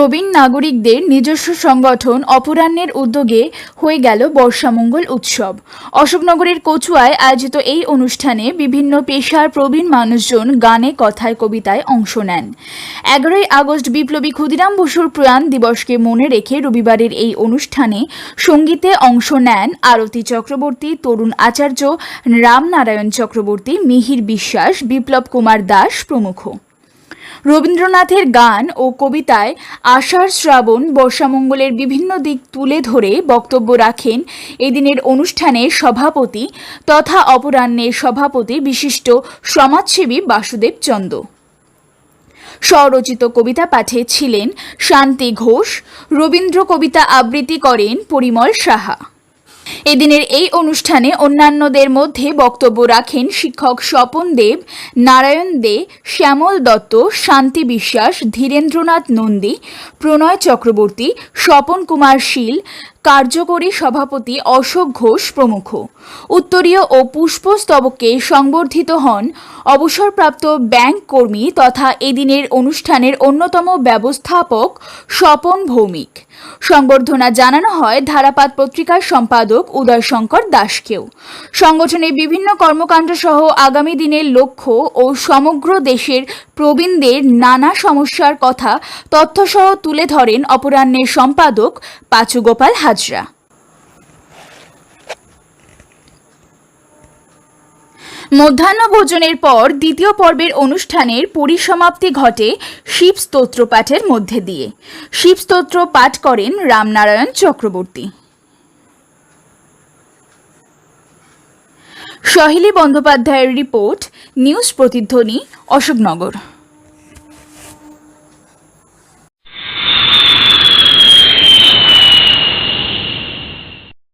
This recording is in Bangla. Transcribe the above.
প্রবীণ নাগরিকদের নিজস্ব সংগঠন অপরাহ্নের উদ্যোগে হয়ে গেল বর্ষামঙ্গল উৎসব। অশোকনগরের কচুয়ায় আয়োজিত এই অনুষ্ঠানে বিভিন্ন পেশার প্রবীণ মানুষজন গানে, কথায়, কবিতায় অংশ নেন। এগারোই আগস্ট বিপ্লবী ক্ষুদিরাম বসুর প্রয়াণ দিবসকে মনে রেখে রবিবারের এই অনুষ্ঠানে সঙ্গীতে অংশ নেন আরতি চক্রবর্তী, তরুণ আচার্য, রামনারায়ণ চক্রবর্তী, মিহির বিশ্বাস, বিপ্লব কুমার দাস প্রমুখ। রবীন্দ্রনাথের গান ও কবিতায় আষাঢ় শ্রাবণ বর্ষামঙ্গলের বিভিন্ন দিক তুলে ধরে বক্তব্য রাখেন এদিনের অনুষ্ঠানে সভাপতি তথা অপরাহ্নের সভাপতি বিশিষ্ট সমাজসেবী বাসুদেব চন্দ। স্বরচিত কবিতা পাঠে ছিলেন শান্তি ঘোষ, রবীন্দ্র কবিতা আবৃত্তি করেন পরিমল সাহা। এদিনের এই অনুষ্ঠানে অন্যান্যদের মধ্যে বক্তব্য রাখেন শিক্ষক স্বপন দেব, নারায়ণ দে, শ্যামল দত্ত, শান্তি বিশ্বাস, ধীরেন্দ্রনাথ নন্দী, প্রণয় চক্রবর্তী, স্বপন কুমার শীল কার্যকরী সভাপতি অশোক ঘোষ প্রমুখ। উত্তরীয় ও পুষ্পস্তবকে সংবর্ধিত হন অবসরপ্রাপ্ত ব্যাংক কর্মী তথা এদিনের অনুষ্ঠানের অন্যতম ব্যবস্থাপক স্বপন ভৌমিক। সংবর্ধনা জানানো হয় ধারাপাত পত্রিকার সম্পাদক উদয়শঙ্কর দাসকেও। সংগঠনের বিভিন্ন কর্মকাণ্ড সহ আগামী দিনের লক্ষ্য ও সমগ্র দেশের প্রবীণদের নানা সমস্যার কথা তথ্যসহ তুলে ধরেন অপরাহ্নের সম্পাদক পাচুগোপাল হাজরা। মধ্যাহ্ন ভোজনের পর দ্বিতীয় পর্বের অনুষ্ঠানের পরিসমাপ্তি ঘটে শিব স্তোত্র পাঠের মধ্যে দিয়ে। শিব স্তোত্র পাঠ করেন রামনারায়ণ চক্রবর্তী। সহেলি বন্দ্যোপাধ্যায়ের রিপোর্ট, নিউজ প্রতিধ্বনি, অশোকনগর।